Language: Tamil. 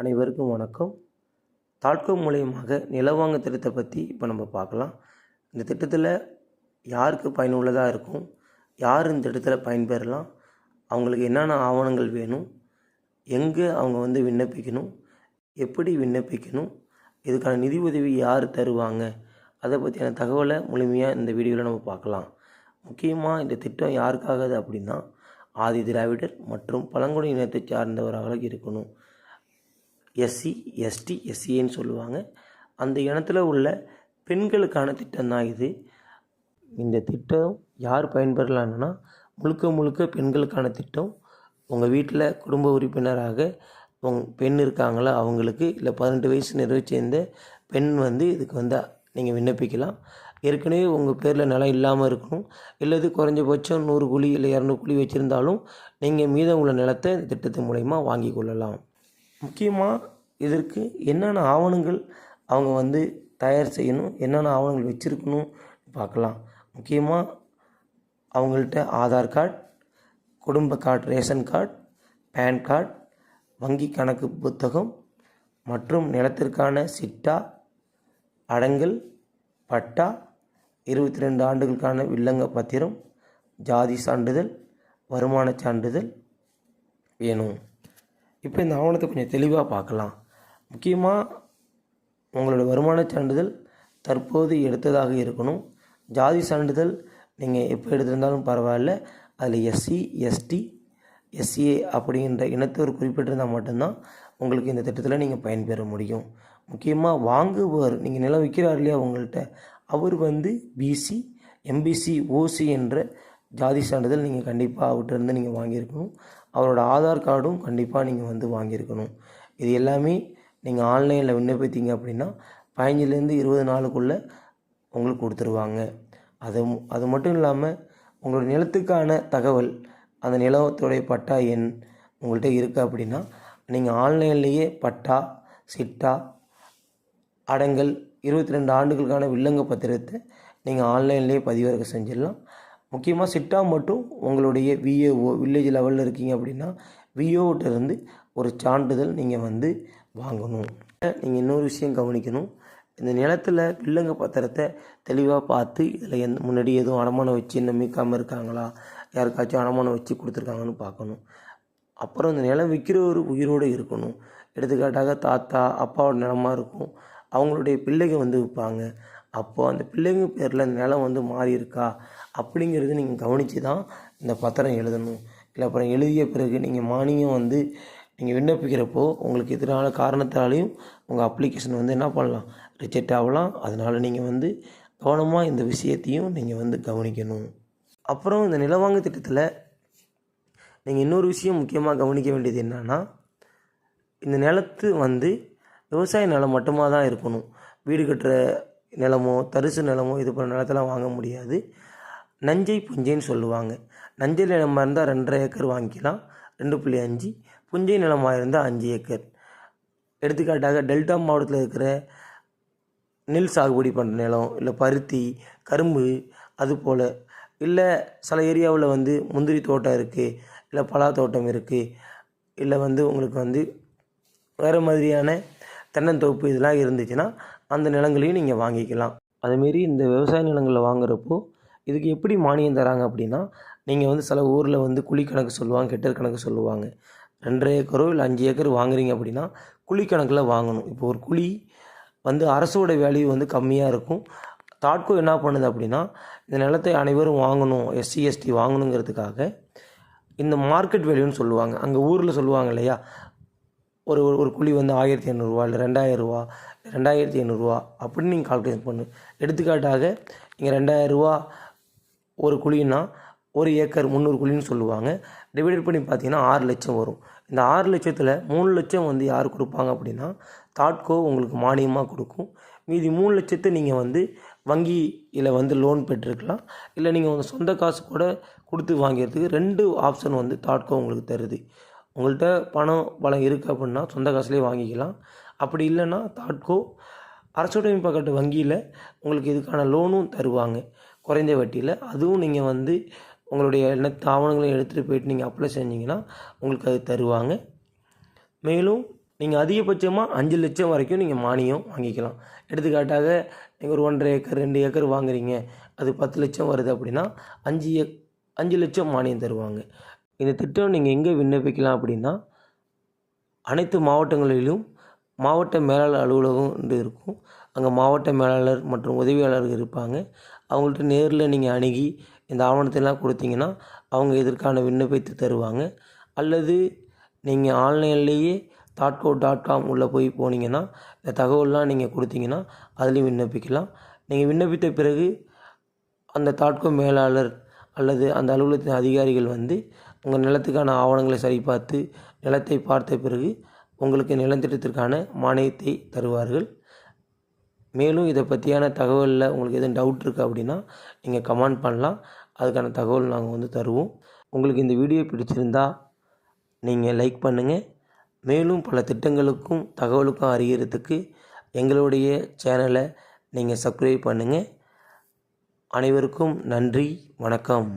அனைவருக்கும் வணக்கம். தாட்கோ மூலயமாக நிலவாங்க திட்டத்தை பற்றி இப்போ நம்ம பார்க்கலாம். இந்த திட்டத்தில் யாருக்கு பயனுள்ளதாக இருக்கும்? யார் இந்த திட்டத்தில் பயன்பெறலாம்? அவங்களுக்கு என்னென்ன ஆவணங்கள் வேணும்? எங்கே அவங்க வந்து விண்ணப்பிக்கணும்? எப்படி விண்ணப்பிக்கணும்? இதுக்கான நிதி உதவி யார் தருவாங்க? அதை பற்றியான தகவலை முழுமையாக இந்த வீடியோவில் நம்ம பார்க்கலாம். முக்கியமாக இந்த திட்டம் யாருக்காகது அப்படின்னா ஆதி திராவிடர் மற்றும் பழங்குடி இனத்தை சார்ந்தவராக இருக்கணும். எஸ்சி எஸ்டி எஸ்சின்னு சொல்லுவாங்க. அந்த இனத்தில் உள்ள பெண்களுக்கான திட்டம் தான் இது. இந்த திட்டம் யார் பயன்பெறலான்னா முழுக்க முழுக்க பெண்களுக்கான திட்டம். உங்கள் வீட்டில் குடும்ப உறுப்பினராக உங் பெண் இருக்காங்களா அவங்களுக்கு இல்லை பதினெட்டு வயசு நிறைவேற்றியிருந்த பெண் வந்து இதுக்கு வந்து நீங்கள் விண்ணப்பிக்கலாம். ஏற்கனவே உங்கள் பேரில் நிலம் இல்லாமல் இருக்கணும். இல்லது குறைஞ்சபட்சம் நூறு குழி இல்லை இரநூறு குழி வச்சுருந்தாலும் நீங்கள் மீதம் உள்ள நிலத்தை இந்த திட்டத்தின் மூலயமா வாங்கி கொள்ளலாம். முக்கியமாக இதற்கு என்னென்ன ஆவணங்கள் அவங்க வந்து தயார் செய்யணும் என்னென்ன ஆவணங்கள் வச்சுருக்கணும் பார்க்கலாம். முக்கியமாக அவங்கள்ட்ட ஆதார் கார்டு குடும்ப card ration card PAN card வங்கி கணக்கு புத்தகம் மற்றும் நிலத்திற்கான சிட்டா அடங்கல் பட்டா இருபத்தி ரெண்டு ஆண்டுகளுக்கான வில்லங்க பத்திரம் ஜாதி சான்றிதழ் வருமானச் சான்றிதழ் வேணும். இப்போ இந்த ஆவணத்தை கொஞ்சம் தெளிவாக பார்க்கலாம். முக்கியமாக உங்களோட வருமானச் சான்றிதழ் தற்போது எடுத்ததாக இருக்கணும். ஜாதி சான்றிதழ் நீங்கள் எப்போ எடுத்திருந்தாலும் பரவாயில்ல. அதில் எஸ்சி எஸ்டி எஸ்சிஏ அப்படின்ற இனத்தவர் குறிப்பிட்டிருந்தால் மட்டும்தான் உங்களுக்கு இந்த திட்டத்தில் நீங்கள் பயன்பெற முடியும். முக்கியமாக வாங்குபவர் நீங்கள் நிலம் விற்கிறார் இல்லையா உங்கள்கிட்ட அவர் வந்து பிசி எம்பிசி ஓசி என்ற ஜாதி சான்றிதழ் நீங்கள் கண்டிப்பாக அவர்கிட்ட இருந்து நீங்கள் வாங்கியிருக்கணும். அவரோட ஆதார் கார்டும் கண்டிப்பாக நீங்கள் வந்து வாங்கியிருக்கணும். இது எல்லாமே நீங்கள் ஆன்லைனில் விண்ணப்பித்தீங்க அப்படின்னா பதினஞ்சுலேருந்து இருபது நாளுக்குள்ளே உங்களுக்கு கொடுத்துருவாங்க. அது அது மட்டும் இல்லாமல் உங்களோட நிலத்துக்கான தகவல் அந்த நிலத்துடைய பட்டா எண் உங்கள்கிட்ட இருக்குது அப்படின்னா நீங்கள் ஆன்லைன்லேயே பட்டா சிட்டா அடங்கல் இருபத்தி ரெண்டு ஆண்டுகளுக்கான வில்லங்க பத்திரத்தை நீங்கள் ஆன்லைன்லேயே பதிவிறக்க செஞ்சிடலாம். முக்கியமாக சிட்டா மட்டும் உங்களுடைய விஏஓ வில்லேஜ் லெவலில் இருக்கீங்க அப்படின்னா விஓட்ட இருந்து ஒரு சான்றிதழ் நீங்கள் வந்து வாங்கணும். நீங்கள் இன்னொரு விஷயம் கவனிக்கணும். இந்த நிலத்தில் வில்லங்க பத்திரத்தை தெளிவாக பார்த்து இதில் எந்த முன்னாடி எதுவும் அடமானம் வச்சு இன்னும் இருக்காங்களா? யாருக்காச்சும் அடமானம் வச்சு கொடுத்துருக்காங்கன்னு பார்க்கணும். அப்புறம் இந்த நிலம் விற்கிறவர் உயிரோடு இருக்கணும். எடுத்துக்காட்டாக தாத்தா அப்பாவோட நிலமாக இருக்கும். அவங்களுடைய பிள்ளைங்க வந்து விற்பாங்க. அப்போது அந்த பிள்ளைங்க பேரில் அந்த நிலம் வந்து மாறி இருக்கா? அப்படிங்கிறது நீங்கள் கவனித்து தான் இந்த பத்திரம் எழுதணும். இல்லை அப்புறம் எழுதிய பிறகு நீங்கள் மானியம் வந்து நீங்கள் விண்ணப்பிக்கிறப்போ உங்களுக்கு எதிரான காரணத்தாலையும் உங்கள் அப்ளிகேஷன் வந்து என்ன பண்ணலாம்? ரிஜெக்ட் ஆகலாம். அதனால் நீங்கள் வந்து கவனமாக இந்த விஷயத்தையும் நீங்கள் வந்து கவனிக்கணும். அப்புறம் இந்த நிலவாங்கு திட்டத்தில் நீங்கள் இன்னொரு விஷயம் முக்கியமாக கவனிக்க வேண்டியது என்னன்னா இந்த நிலத்து வந்து விவசாய நிலம் மட்டுமாக தான் இருக்கணும். வீடு கட்டுற நிலமோ தரிசு நிலமோ இது போன்ற நிலத்தெல்லாம் வாங்க முடியாது. நஞ்சை புஞ்சைன்னு சொல்லுவாங்க. நஞ்சை நிலமாக இருந்தால் ரெண்டரை ஏக்கர் வாங்கிக்கலாம். ரெண்டு புள்ளி அஞ்சு. புஞ்சை நிலமாக இருந்தால் அஞ்சு ஏக்கர். எடுத்துக்காட்டாக டெல்டா மாவட்டத்தில் இருக்கிற நெல் சாகுபடி பண்ணுற நிலம் இல்லை பருத்தி கரும்பு அது போல். இல்லை சில ஏரியாவில் வந்து முந்திரி தோட்டம் இருக்குது இல்லை பலா தோட்டம் இருக்குது இல்லை வந்து உங்களுக்கு வந்து வேறு மாதிரியான தென்னந்தோப்பு இதெல்லாம் இருந்துச்சுன்னா அந்த நிலங்களையும் நீங்கள் வாங்கிக்கலாம். அதுமாரி இந்த விவசாய நிலங்களில் வாங்குறப்போ இதுக்கு எப்படி மானியம் தராங்க அப்படின்னா நீங்கள் வந்து சில ஊரில் வந்து குழி கணக்கு சொல்லுவாங்க ஹெக்டேர் கணக்கு சொல்லுவாங்க. ரெண்டரை ஏக்கரோ இல்லை அஞ்சு ஏக்கர் வாங்குறீங்க அப்படின்னா குழி கணக்கில் வாங்கணும். இப்போ ஒரு குழி வந்து அரசோட வேல்யூ வந்து கம்மியாக இருக்கும். தாட்கோ என்ன பண்ணுது அப்படின்னா இந்த நிலத்தை அனைவரும் வாங்கணும் எஸ்சி எஸ்டி வாங்கணுங்கிறதுக்காக இந்த மார்க்கெட் வேல்யூன்னு சொல்லுவாங்க. அங்கே ஊரில் சொல்லுவாங்க இல்லையா ஒரு ஒரு- ஒரு குழி வந்து ஆயிரத்தி ஐநூறுரூவா இல்லை ரெண்டாயிரரூவா ரெண்டாயிரத்தி ஐநூறுரூவா அப்படின்னு நீங்கள் கால்குலேட் பண்ணு. எடுத்துக்காட்டாக நீங்கள் ரெண்டாயிரரூவா ஒரு குழின்னா ஒரு ஏக்கர் முந்நூறு குழின்னு சொல்லுவாங்க. டிவைடட் பண்ணி பார்த்தீங்கன்னா ஆறு லட்சம் வரும். இந்த ஆறு லட்சத்தில் மூணு லட்சம் வந்து யார் கொடுப்பாங்க அப்படின்னா தாட்கோ உங்களுக்கு மானியமாக கொடுக்கும். மீதி மூணு லட்சத்தை நீங்கள் வந்து வங்கியில் வந்து லோன் பெற்றுக்கலாம் இல்லை நீங்கள் உங்கள் சொந்த காசு கூட கொடுத்து வாங்கிறதுக்கு ரெண்டு ஆப்ஷன் வந்து தாட்கோ உங்களுக்கு தருது. உங்கள்கிட்ட பணம் பலம் இருக்குது அப்படின்னா சொந்த காசுலேயே வாங்கிக்கலாம். அப்படி இல்லைன்னா தாட்கோ அரசுடைமைப்பட்ட வங்கியில் உங்களுக்கு இதுக்கான லோனும் தருவாங்க. குறைந்த வட்டியில். அதுவும் நீங்கள் வந்து உங்களுடைய எல்லா ஆவணங்களையும் எடுத்துகிட்டு போயிட்டு நீங்கள் அப்ளை செஞ்சீங்கன்னா உங்களுக்கு அது தருவாங்க. மேலும் நீங்கள் அதிகபட்சமாக அஞ்சு லட்சம் வரைக்கும் நீங்கள் மானியம் வாங்கிக்கலாம். எடுத்துக்காட்டாக நீங்கள் ஒரு ஒன்றரை ஏக்கர் ரெண்டு ஏக்கர் வாங்குறீங்க. அது பத்து லட்சம் வருது அப்படின்னா அஞ்சு ஏக் அஞ்சு லட்சம் மானியம் தருவாங்க. இந்த திட்டம் நீங்கள் எங்கே விண்ணப்பிக்கலாம் அப்படின்னா அனைத்து மாவட்டங்களிலும் மாவட்ட மேலாளர் அலுவலகம் என்று இருக்கும். அங்கே மாவட்ட மேலாளர் மற்றும் உதவியாளர்கள் இருப்பாங்க. அவங்கள்ட்ட நேரில் நீங்கள் அணுகி இந்த ஆவணத்தெல்லாம் கொடுத்தீங்கன்னா அவங்க இதற்கான விண்ணப்பித்து தருவாங்க. அல்லது நீங்கள் ஆன்லைன்லேயே தாட்கோ டாட் காம் உள்ளே போய் போனீங்கன்னா இந்த தகவல்லாம் நீங்கள் கொடுத்தீங்கன்னா அதுலேயும் விண்ணப்பிக்கலாம். நீங்கள் விண்ணப்பித்த பிறகு அந்த தாட்கோ மேலாளர் அல்லது அந்த அலுவலகத்தின் அதிகாரிகள் வந்து உங்கள் நிலத்துக்கான ஆவணங்களை சரிபார்த்து நிலத்தை பார்த்த பிறகு உங்களுக்கு நிலத்திட்டத்திற்கான மானியத்தை தருவார்கள். மேலும் இதை பற்றியான தகவலில் உங்களுக்கு எதுவும் டவுட் இருக்குது அப்படின்னா நீங்கள் கமெண்ட் பண்ணலாம். அதுக்கான தகவல் நாங்கள் வந்து தருவோம். உங்களுக்கு இந்த வீடியோ பிடிச்சிருந்தா நீங்கள் லைக் பண்ணுங்கள் மேலும் பல திட்டங்களுக்கும் தகவலுக்கும் அறிகிறதுக்கு எங்களுடைய சேனலை நீங்கள் சப்ஸ்கிரைப் பண்ணுங்கள் அனைவருக்கும் நன்றி வணக்கம்.